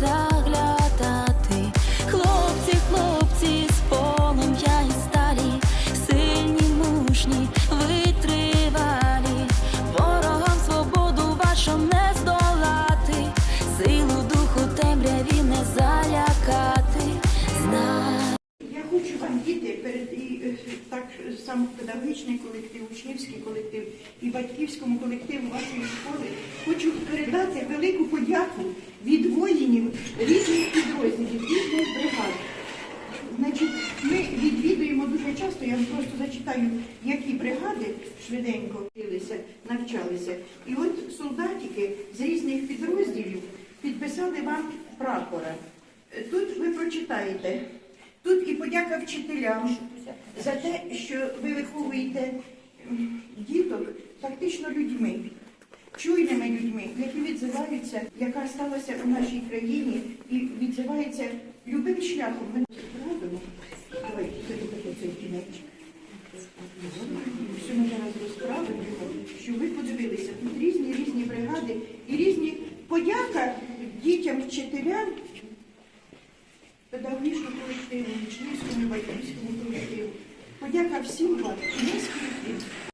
заглядати. Хлопці, хлопці з полум'я сталі, сильні, мужні, витривалі, ворогам свободу вашу не здолати, силу духу темряві не залякати. Я хочу вам, діти, перед і е, так само педагогічний колектив, учнівський колектив і батьківському колективу вашої школи, хочу передати велику подяку від воїнів різних підрозділів, різних бригад. Значить, ми відвідуємо дуже часто, я просто зачитаю, які бригади швиденько навчалися. І от солдатики з різних підрозділів підписали вам прапора. Тут ви прочитаєте. Тут і подяка вчителям за те, що ви виховуєте діток фактично людьми, чуйними людьми, які відзиваються, яка сталася у нашій країні і відзиваються любим шляхом. Ми зробимо. Давай, це цей кінець. Що ми зараз розправимо щоб ви подивилися, тут різні різні бригади і різні подяка дітям, вчителям, педагогічному колективу, учнівському, батьківському колективу. Подяка всім вам і